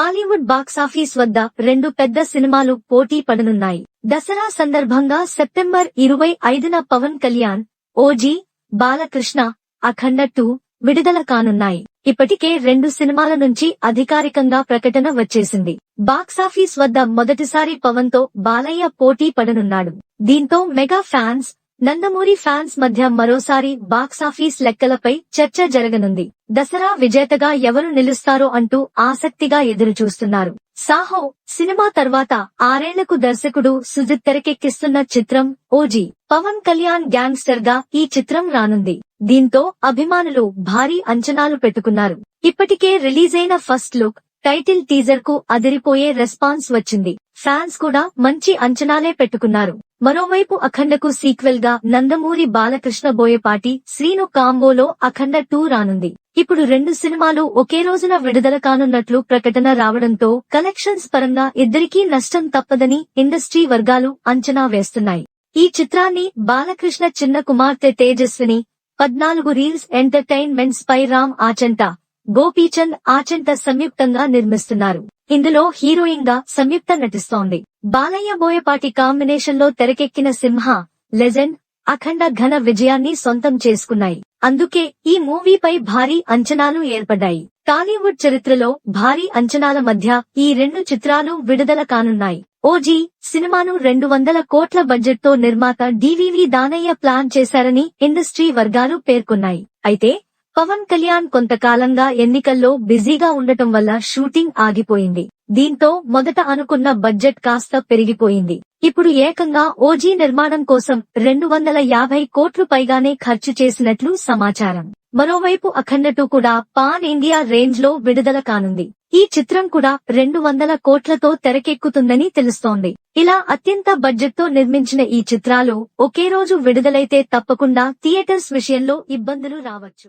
Tollywood box office వద్ద రెండు పెద్ద సినిమాలు పోటీ పడనున్నాయి. దసరా సందర్భంగా సెప్టెంబర్ ఇరవై ఐదున పవన్ కళ్యాణ్ ఓజీ బాలకృష్ణ అఖండ టూ విడుదల కానున్నాయి. ఇప్పటికే రెండు సినిమాల నుంచి అధికారికంగా ప్రకటన వచ్చేసింది. బాక్సాఫీస్ వద్ద మొదటిసారి పవన్తో బాలయ్య పోటీ పడనున్నాడు. దీంతో మెగా ఫ్యాన్స్ నందమూరి ఫ్యాన్స్ మధ్య మరోసారి బాక్సాఫీస్ లెక్కలపై చర్చ జరగనుంది. దసరా విజేతగా ఎవరు నిలుస్తారో అంటూ ఆసక్తిగా ఎదురుచూస్తున్నారు. సాహో సినిమా తర్వాత ఆరేళ్ళకు దర్శకుడు సుజిత్ తెరకెక్కిస్తున్న చిత్రం ఓజీ. పవన్ కళ్యాణ్ గ్యాంగ్స్టర్గా ఈ చిత్రం రానుంది. దీంతో అభిమానులు భారీ అంచనాలు పెట్టుకున్నారు. ఇప్పటికే రిలీజైన ఫస్ట్ లుక్ టైటిల్ టీజర్కు అదిరిపోయే రెస్పాన్స్ వచ్చింది. ఫ్యాన్స్ కూడా మంచి అంచనాలే పెట్టుకున్నారు. మరోవైపు అఖండకు సీక్వెల్గా నందమూరి బాలకృష్ణ బోయపాటి శ్రీను కాంబోలో అఖండ టూ రానుంది. ఇప్పుడు రెండు సినిమాలు ఒకే రోజున విడుదల కానున్నట్లు ప్రకటన రావడంతో కలెక్షన్స్ పరంగా ఇద్దరికీ నష్టం తప్పదని ఇండస్ట్రీ వర్గాలు అంచనా వేస్తున్నాయి. ఈ చిత్రాన్ని బాలకృష్ణ చిన్న కుమార్తె తేజస్విని పద్నాలుగు రీల్స్ ఎంటర్టైన్మెంట్స్ పై రామ్ ఆచంట గోపీచంద్ ఆచంట సంయుక్తంగా నిర్మిస్తున్నారు. ఇందులో హీరోయిన్గా సంయుక్త నటిస్తోంది. బాలయ్య బోయపాటి కాంబినేషన్లో తెరకెక్కిన సింహ లెజెండ్ అఖండ ఘన విజయాన్ని సొంతం చేసుకున్నాయి. అందుకే ఈ మూవీపై భారీ అంచనాలు ఏర్పడ్డాయి. టాలీవుడ్ చరిత్రలో భారీ అంచనాల మధ్య ఈ రెండు చిత్రాలు విడుదల కానున్నాయి. ఓజీ సినిమాను రెండు వందల కోట్ల బడ్జెట్తో నిర్మాత డివివి దానయ్య ప్లాన్ చేశారని ఇండస్ట్రీ వర్గాలు పేర్కొన్నాయి. అయితే పవన్ కళ్యాణ్ కొంతకాలంగా ఎన్నికల్లో బిజీగా ఉండటం వల్ల షూటింగ్ ఆగిపోయింది. దీంతో మొదట అనుకున్న బడ్జెట్ కాస్త పెరిగిపోయింది. ఇప్పుడు ఏకంగా ఓజీ నిర్మాణం కోసం రెండు వందల యాభై కోట్లు పైగానే ఖర్చు చేసినట్లు సమాచారం. మరోవైపు అఖండటు కూడా పాన్ ఇండియా రేంజ్లో విడుదల కానుంది. ఈ చిత్రం కూడా రెండు వందల కోట్లతో తెరకెక్కుతుందని తెలుస్తోంది. ఇలా అత్యంత బడ్జెట్తో నిర్మించిన ఈ చిత్రాలు ఒకే రోజు విడుదలైతే తప్పకుండా థియేటర్స్ విషయంలో ఇబ్బందులు రావచ్చు.